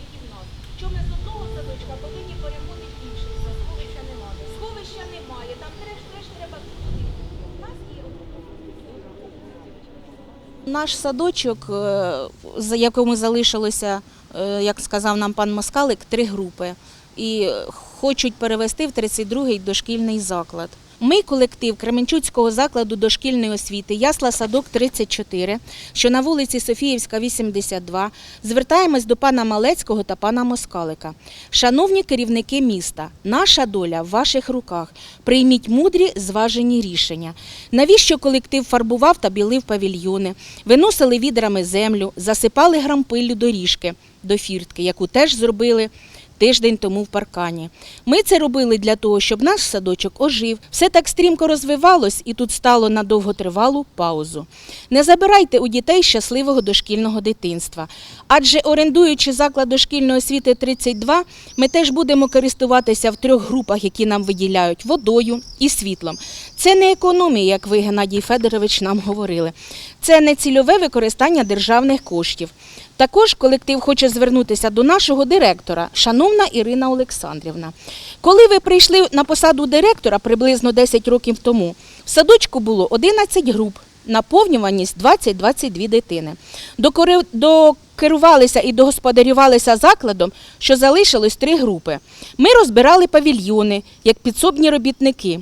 як і в нас. Що з одного садочка повинні переходити в інший сховища немає. Сховища немає, там треш, треш треба туди. Наш садочок, е, за якому залишилося, е, як сказав нам пан Москалик, три групи. І хочуть перевести в 32-й дошкільний заклад. Ми колектив Кременчуцького закладу дошкільної освіти Ясла Садок 34, що на вулиці Софіївська, 82, звертаємось до пана Малецького та пана Москалика. Шановні керівники міста, наша доля в ваших руках. Прийміть мудрі, зважені рішення. Навіщо колектив фарбував та білив павільйони, виносили відрами землю, засипали грампиллю доріжки до фіртки, яку теж зробили тиждень тому в паркані. Ми це робили для того, щоб наш садочок ожив. Все так стрімко розвивалось і тут стало на довготривалу паузу. Не забирайте у дітей щасливого дошкільного дитинства. Адже орендуючи заклад дошкільної освіти 32, ми теж будемо користуватися в трьох групах, які нам виділяють водою і світлом. Це не економія, як ви, Геннадій Федорович, нам говорили. Це не цільове використання державних коштів. Також колектив хоче звернутися до нашого директора, шановна Ірина Олександрівна. Коли ви прийшли на посаду директора приблизно 10 років тому, в садочку було 11 груп, наповнюваність 20-22 дитини. Докерувалися і догосподарювалися закладом, що залишилось три групи. Ми розбирали павільйони як підсобні робітники.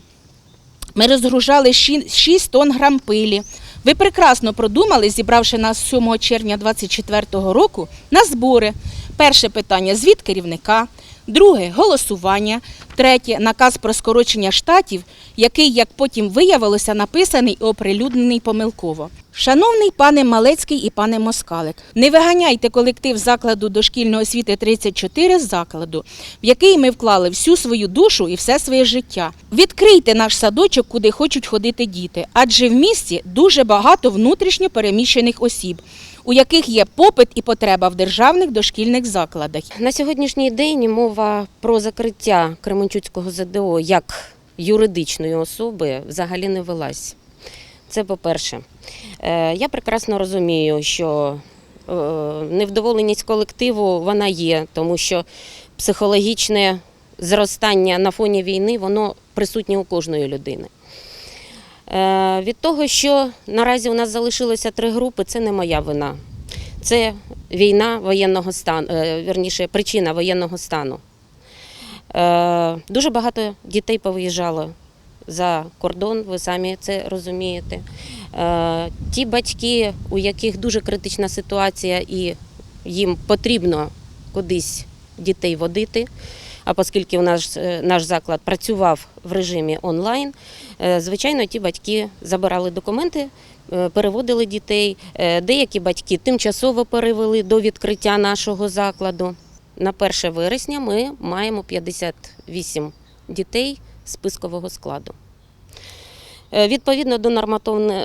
Ми розгружали 6 тонн грампилі. Ви прекрасно продумали, зібравши нас 7 червня 2024 року на збори. Перше питання звіт керівника, друге голосування, третє наказ про скорочення штатів, який, як потім виявилося, написаний і оприлюднений помилково. Шановний пане Малецький і пане Москалик, не виганяйте колектив закладу дошкільної освіти 34 з закладу, в який ми вклали всю свою душу і все своє життя. Відкрийте наш садочок, куди хочуть ходити діти, адже в місті дуже багато внутрішньо переміщених осіб, у яких є попит і потреба в державних дошкільних закладах. На сьогоднішній день мова про закриття Кременчуцького ЗДО як юридичної особи взагалі не велась. Це по-перше. Е, Я прекрасно розумію, що е, невдоволеність колективу вона є, тому що психологічне зростання на фоні війни воно присутнє у кожної людини. Е, Від того, що наразі у нас залишилося три групи, це не моя вина. Це війна воєнного стану, вірніше, причина воєнного стану. Е, Дуже багато дітей повиїжджало за кордон, ви самі це розумієте. Е, Ті батьки, у яких дуже критична ситуація і їм потрібно кудись дітей водити. А оскільки у нас е, наш заклад працював в режимі онлайн, е, звичайно, ті батьки забирали документи, переводили дітей. Деякі батьки тимчасово перевели до відкриття нашого закладу. На 1 вересня ми маємо 58 дітей спискового складу. Е, Відповідно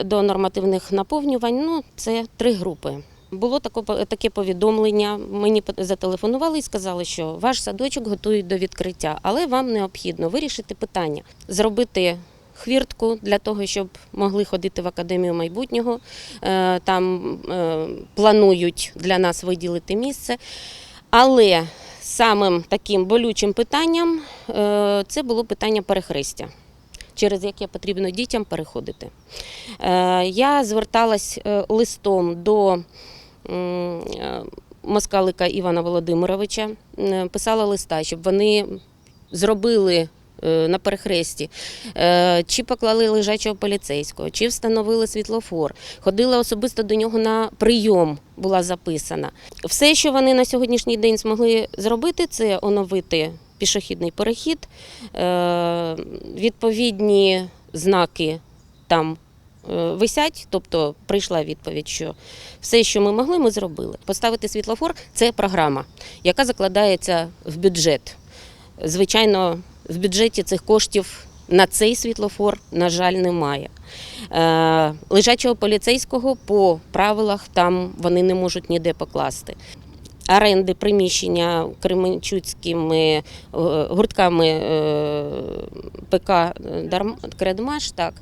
до нормативних наповнювань, ну, це три групи. Було таке повідомлення. Мені зателефонували і сказали, що ваш садочок готують до відкриття, але вам необхідно вирішити питання, зробити хвіртку для того, щоб могли ходити в академію майбутнього. Е, Там е, планують для нас виділити місце. Але самим таким болючим питанням це було питання перехрестя, через яке потрібно дітям переходити. Е, Я зверталась е, листом до е, москалика Івана Володимировича, писала листа, щоб вони зробили. На перехресті, чи поклали лежачого поліцейського, чи встановили світлофор. Ходила особисто до нього на прийом, була записана. Все, що вони на сьогоднішній день змогли зробити, це оновити пішохідний перехід, е, відповідні знаки там е, висять. Тобто прийшла відповідь, що все, що ми могли, ми зробили. Поставити світлофор це програма, яка закладається в бюджет. Звичайно, в бюджеті цих коштів на цей світлофор, на жаль, немає. Е, Лежачого поліцейського по правилах там вони не можуть ніде покласти. Оренди приміщення кременчуцькими е, гуртками е, ПК «Дарм- Кредмаш, так,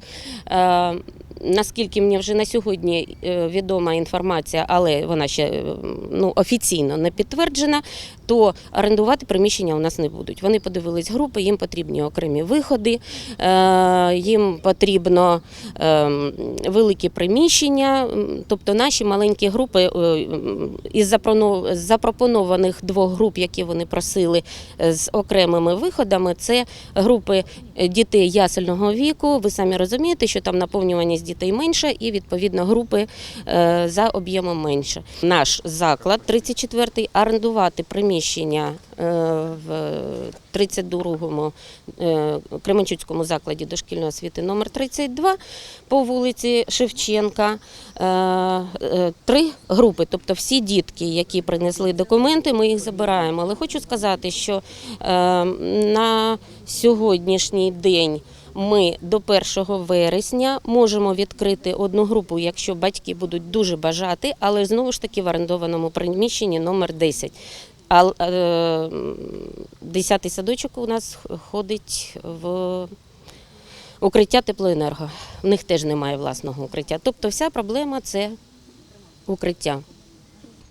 е, наскільки мені вже на сьогодні е, відома інформація, але вона ще е, ну, офіційно не підтверджена, то орендувати приміщення у нас не будуть. Вони подивились групи, їм потрібні окремі виходи, е, їм потрібно е, великі приміщення. Тобто наші маленькі групи із запропонованих двох груп, які вони просили з окремими виходами, це групи дітей ясельного віку. Ви самі розумієте, що там наповнюваність дітей менша, і відповідно групи е, за об'ємом менше. Наш заклад 34-й орендувати приміщення е, в 32-му е, Кременчуцькому закладі дошкільної освіти номер 32 по вулиці Шевченка. Три групи, тобто всі дітки, які принесли документи, ми їх забираємо. Але хочу сказати, що на сьогоднішній день. Ми до 1 вересня можемо відкрити одну групу, якщо батьки будуть дуже бажати, але знову ж таки в орендованому приміщенні номер 10. А е, 10-й садочок у нас ходить в укриття теплоенерго. В них теж немає власного укриття. Тобто вся проблема це укриття.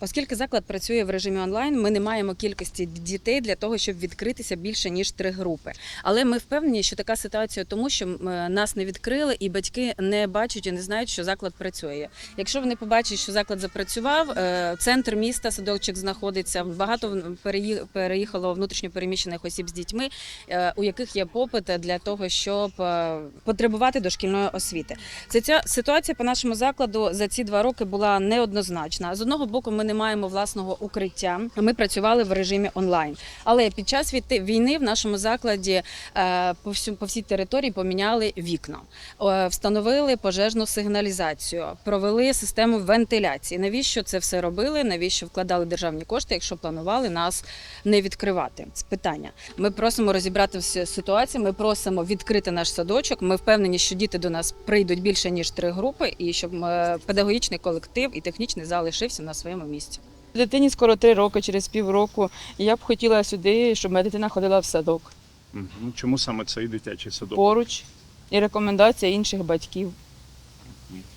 Оскільки заклад працює в режимі онлайн, ми не маємо кількості дітей для того, щоб відкритися більше ніж три групи. Але ми впевнені, що така ситуація, тому що е, нас не відкрили, і батьки не бачать і не знають, що заклад працює. Якщо вони побачать, що заклад запрацював, е, центр міста садочок знаходиться. Багато переїхало внутрішньопереміщених осіб з дітьми, е, у яких є попит для того, щоб потребувати дошкільної освіти. Це ця ситуація по нашому закладу за ці два роки була неоднозначна. З одного боку, ми не маємо власного укриття. Ми працювали в режимі онлайн. Але під час війни в нашому закладі е, по всій території поміняли вікна, встановили пожежну сигналізацію, провели систему вентиляції. Навіщо це все робили? Навіщо вкладали державні кошти, якщо планували нас не відкривати? Це питання. Ми просимо розібрати всю ситуацію. Ми просимо відкрити наш садочок. Ми впевнені, що діти до нас прийдуть більше ніж три групи, і щоб е, педагогічний колектив і технічний залишився на своєму місці. Дитині скоро три роки, через півроку. І я б хотіла сюди, щоб моя дитина ходила в садок Мгм. Чому саме цей дитячий садок? поруч. І рекомендація інших батьків,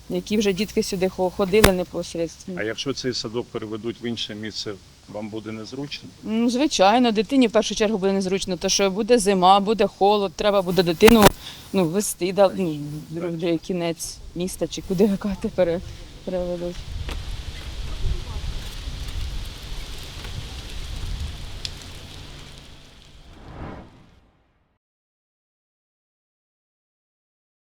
які вже дітки сюди ходили непосередньо. А якщо цей садок переведуть в інше місце, вам буде незручно? Ну, звичайно, дитині в першу чергу буде незручно, тому що буде зима, буде холод, треба буде дитину ну, вести да, ну, кінець міста чи куди кажете, переведуть.